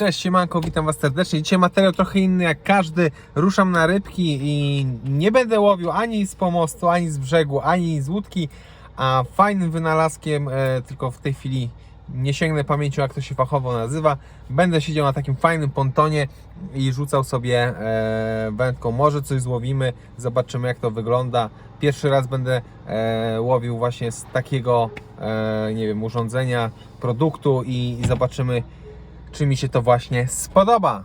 Cześć, siemanko, witam was serdecznie. Dzisiaj materiał trochę inny jak każdy. Ruszam na rybki i nie będę łowił ani z pomostu, ani z brzegu, ani z łódki, a fajnym wynalazkiem, e, tylko w tej chwili nie sięgnę pamięcią jak to się fachowo nazywa. Będę siedział na takim fajnym pontonie i rzucał sobie e, wędką. Może coś złowimy, zobaczymy jak to wygląda. Pierwszy raz będę e, łowił właśnie z takiego, e, nie wiem, urządzenia, produktu i, i zobaczymy czy mi się to właśnie spodoba.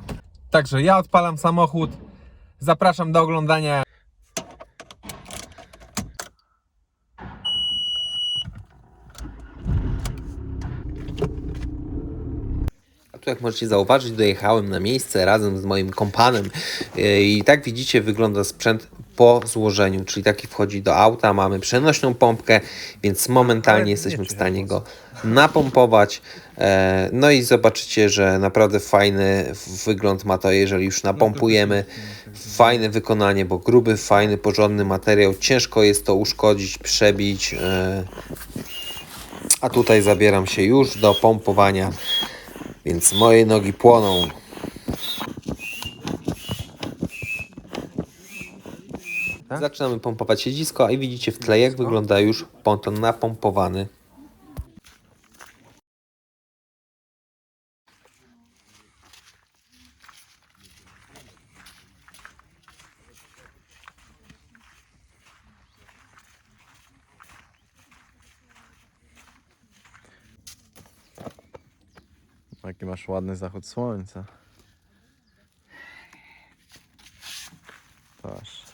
Także ja odpalam samochód. Zapraszam do oglądania. A tu jak możecie zauważyć, dojechałem na miejsce razem z moim kompanem Yy, i tak widzicie wygląda sprzęt po złożeniu, czyli taki wchodzi do auta, mamy przenośną pompkę, więc momentalnie jesteśmy w stanie go napompować. E, No i zobaczycie, że naprawdę fajny wygląd ma to, jeżeli już napompujemy. Fajne wykonanie, bo gruby, fajny, porządny materiał. Ciężko jest to uszkodzić, przebić. e, A tutaj zabieram się już do pompowania więc moje nogi płoną. Zaczynamy pompować siedzisko, a i widzicie w tle, jak wygląda już ponton napompowany. Jaki masz ładny zachód słońca. Patrz.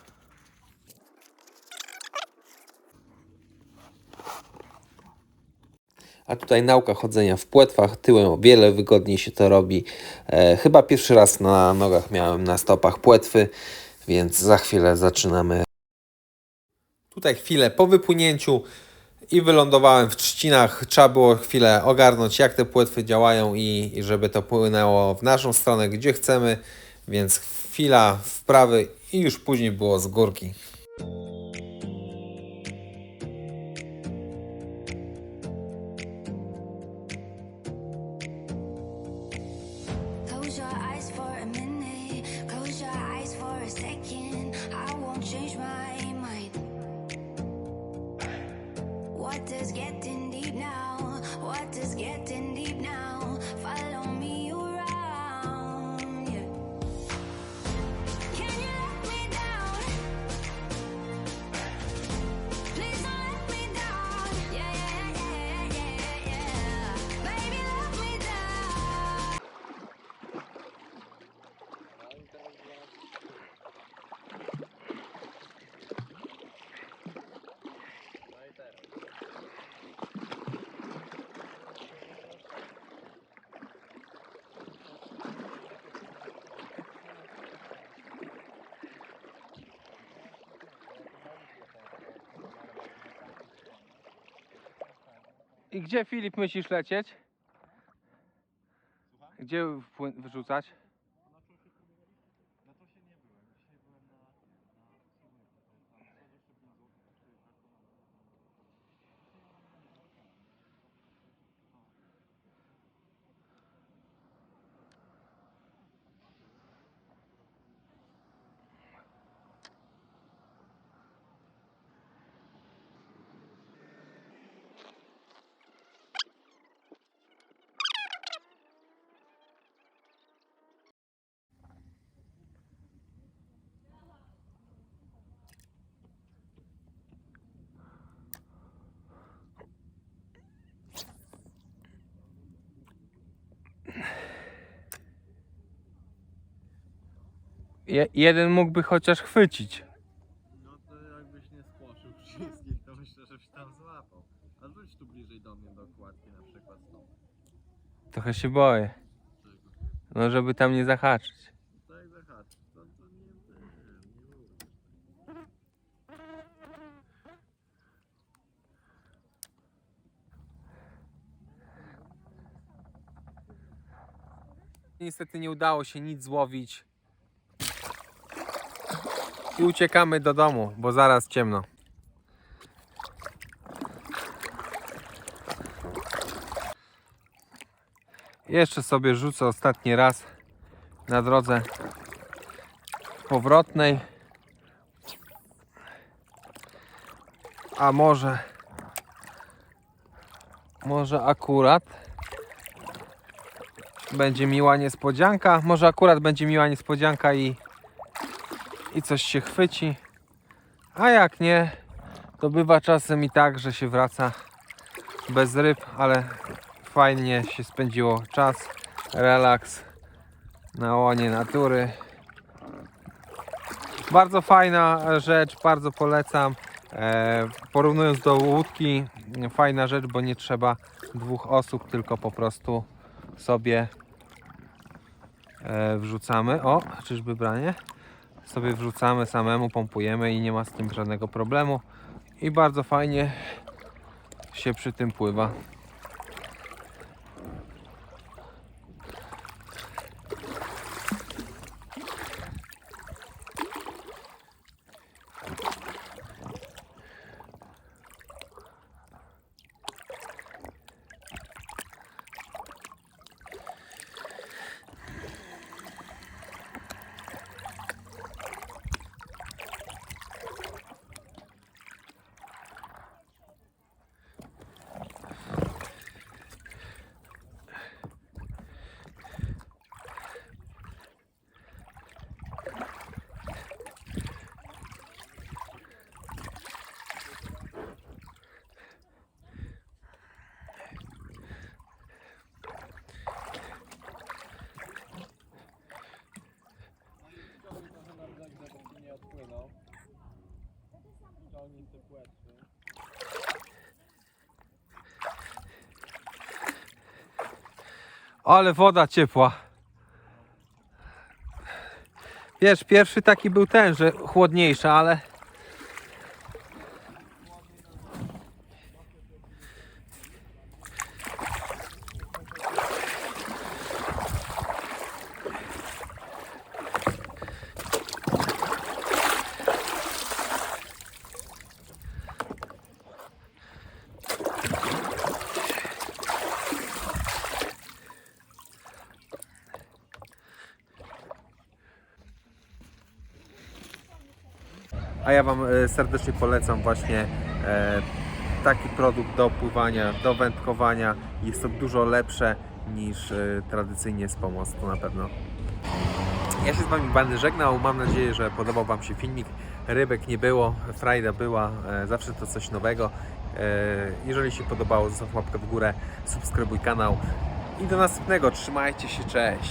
A tutaj nauka chodzenia w płetwach, tyłem o wiele wygodniej się to robi. E, chyba pierwszy raz na nogach miałem na stopach płetwy, więc za chwilę zaczynamy. Tutaj chwilę po wypłynięciu i wylądowałem w trzcinach. Trzeba było chwilę ogarnąć, jak te płetwy działają i, i żeby to płynęło w naszą stronę, gdzie chcemy. Więc chwila wprawy i już później było z górki. For a minute. Close your eyes for a second. I won't change my mind. Getting deep now? What does getting deep now? I gdzie Filip myślisz lecieć? Gdzie wpły- wyrzucać? Je, jeden mógłby chociaż chwycić. No to jakbyś nie spłoszył wszystkich, to myślę, żebyś tam złapał. A rzuć tu bliżej do mnie do kładki na przykład stąd. Trochę się boję. No, żeby tam nie zahaczyć. To jak zahaczysz, to, to nie, nie, nie. Niestety nie udało się nic złowić. I uciekamy do domu, bo zaraz ciemno. Jeszcze sobie rzucę ostatni raz na drodze powrotnej. A może może akurat będzie miła niespodzianka. Może akurat będzie miła niespodzianka i, i coś się chwyci. A jak nie, to bywa czasem i tak, że się wraca bez ryb, ale fajnie się spędziło czas, relaks na łonie natury. Bardzo fajna rzecz, bardzo polecam. E, porównując do łódki, fajna rzecz, bo nie trzeba dwóch osób, tylko po prostu sobie e, wrzucamy. O, czyżby branie? Sobie wrzucamy samemu, pompujemy i nie ma z tym żadnego problemu. I bardzo fajnie się przy tym pływa. Ale woda ciepła. Wiesz, pierwszy taki był ten, że chłodniejsza, ale A ja Wam e, serdecznie polecam właśnie e, taki produkt do pływania, do wędkowania. Jest to dużo lepsze niż e, tradycyjnie z pomostu na pewno. Ja się z Wami będę żegnał. Mam nadzieję, że podobał Wam się filmik. Rybek nie było, frajda była, zawsze to coś nowego. Jeżeli się podobało, zostaw łapkę w górę, subskrybuj kanał i do następnego. Trzymajcie się, cześć!